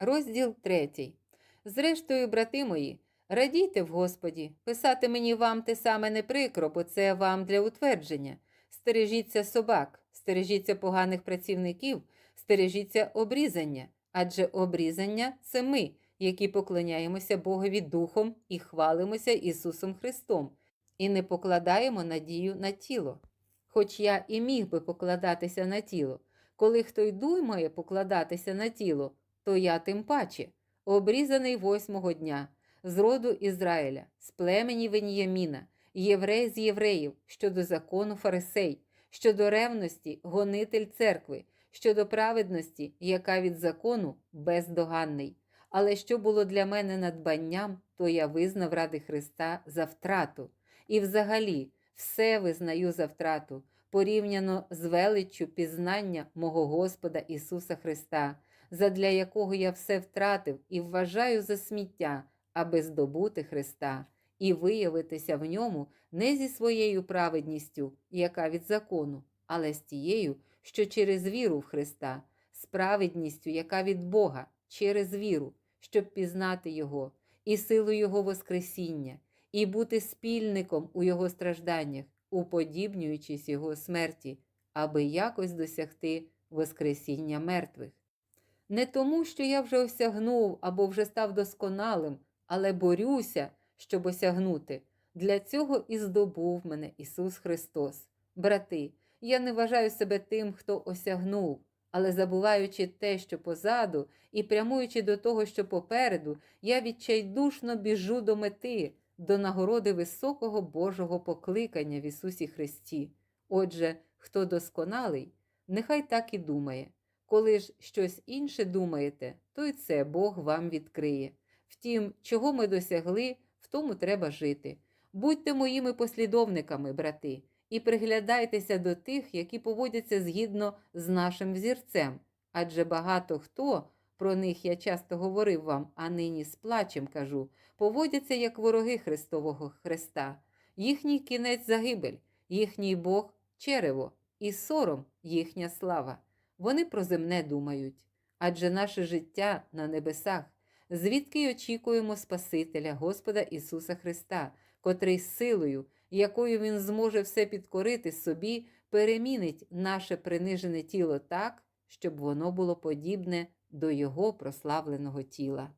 Розділ 3. Зрештою, брати мої, радійте в Господі, писати мені вам те саме не прикро, бо це вам для утвердження. Стережіться собак, стережіться поганих працівників, стережіться обрізання, адже обрізання це ми, які поклоняємося Богові Духом і хвалимося Ісусом Христом, і не покладаємо надію на тіло. Хоч я і міг би покладатися на тіло, коли хто й думає покладатися на тіло, то я тим паче, обрізаний восьмого дня, з роду Ізраїля, з племені Веніяміна, єврей з євреїв, щодо закону фарисей, щодо ревності, гонитель церкви, щодо праведності, яка від закону бездоганний. Але що було для мене надбанням, то я визнав ради Христа за втрату. І взагалі все визнаю за втрату, порівняно з величчю пізнання мого Господа Ісуса Христа, задля якого я все втратив і вважаю за сміття, аби здобути Христа, і виявитися в ньому не зі своєю праведністю, яка від закону, але з тією, що через віру в Христа, з праведністю, яка від Бога, через віру, щоб пізнати Його, і силу Його Воскресіння, і бути спільником у Його стражданнях, уподібнюючись Його смерті, аби якось досягти Воскресіння мертвих. Не тому, що я вже осягнув або вже став досконалим, але борюся, щоб осягнути. Для цього і здобув мене Ісус Христос. Брати, я не вважаю себе тим, хто осягнув, але забуваючи те, що позаду, і прямуючи до того, що попереду, я відчайдушно біжу до мети, до нагороди високого Божого покликання в Ісусі Христі. Отже, хто досконалий, нехай так і думає. Коли ж щось інше думаєте, то й це Бог вам відкриє. Втім, чого ми досягли, в тому треба жити. Будьте моїми послідовниками, брати, і приглядайтеся до тих, які поводяться згідно з нашим взірцем, адже багато хто, про них я часто говорив вам, а нині з плачем кажу, поводяться як вороги Христового Христа. Їхній кінець загибель, їхній Бог черево, і сором їхня слава. Вони про земне думають, адже наше життя на небесах, звідки й очікуємо Спасителя Господа Ісуса Христа, котрий силою, якою Він зможе все підкорити собі, перемінить наше принижене тіло так, щоб воно було подібне до Його прославленого тіла.